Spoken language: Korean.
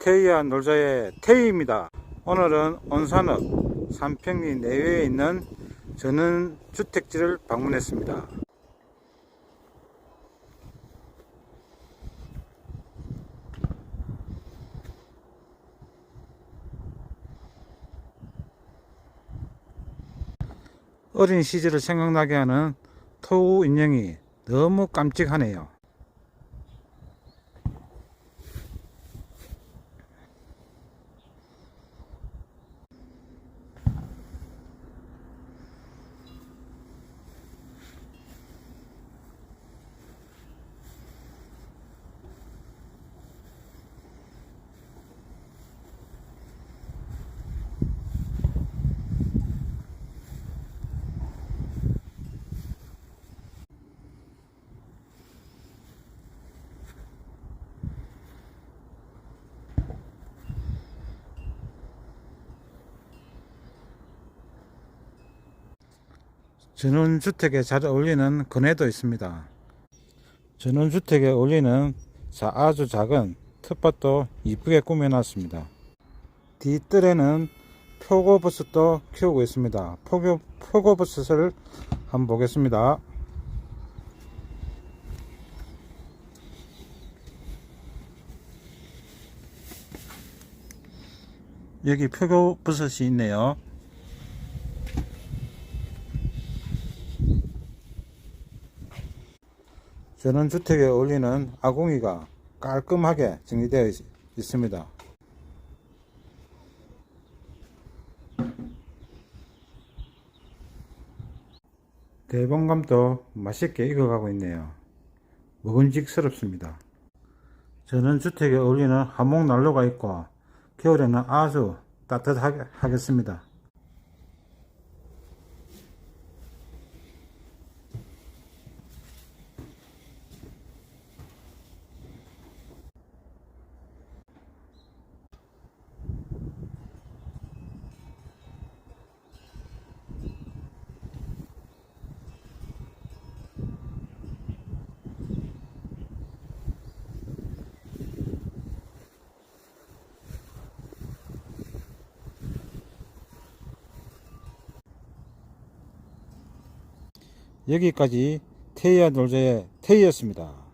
테이아 놀자의 테이입니다. 오늘은 온산읍 삼평리 내외에 있는 전원 주택지를 방문했습니다. 어린 시절을 생각나게 하는 토우 인형이 너무 깜찍하네요. 전원주택에 잘 어울리는 건해도 있습니다. 전원주택에 어울리는 자- 아주 작은 텃밭도 이쁘게 꾸며놨습니다. 뒷뜰에는 표고버섯도 키우고 있습니다. 포교, 표고버섯을 한번 보겠습니다. 여기 표고버섯이 있네요. 전원주택에 어울리는 아궁이가 깔끔하게 정리되어 있, 있습니다. 대봉감도 맛있게 익어가고 있네요. 먹음직스럽습니다. 전원주택에 어울리는 한목난로가 있고 겨울에는 아주 따뜻하게 하겠습니다. 여기까지 테이아 놀자의 테이였습니다.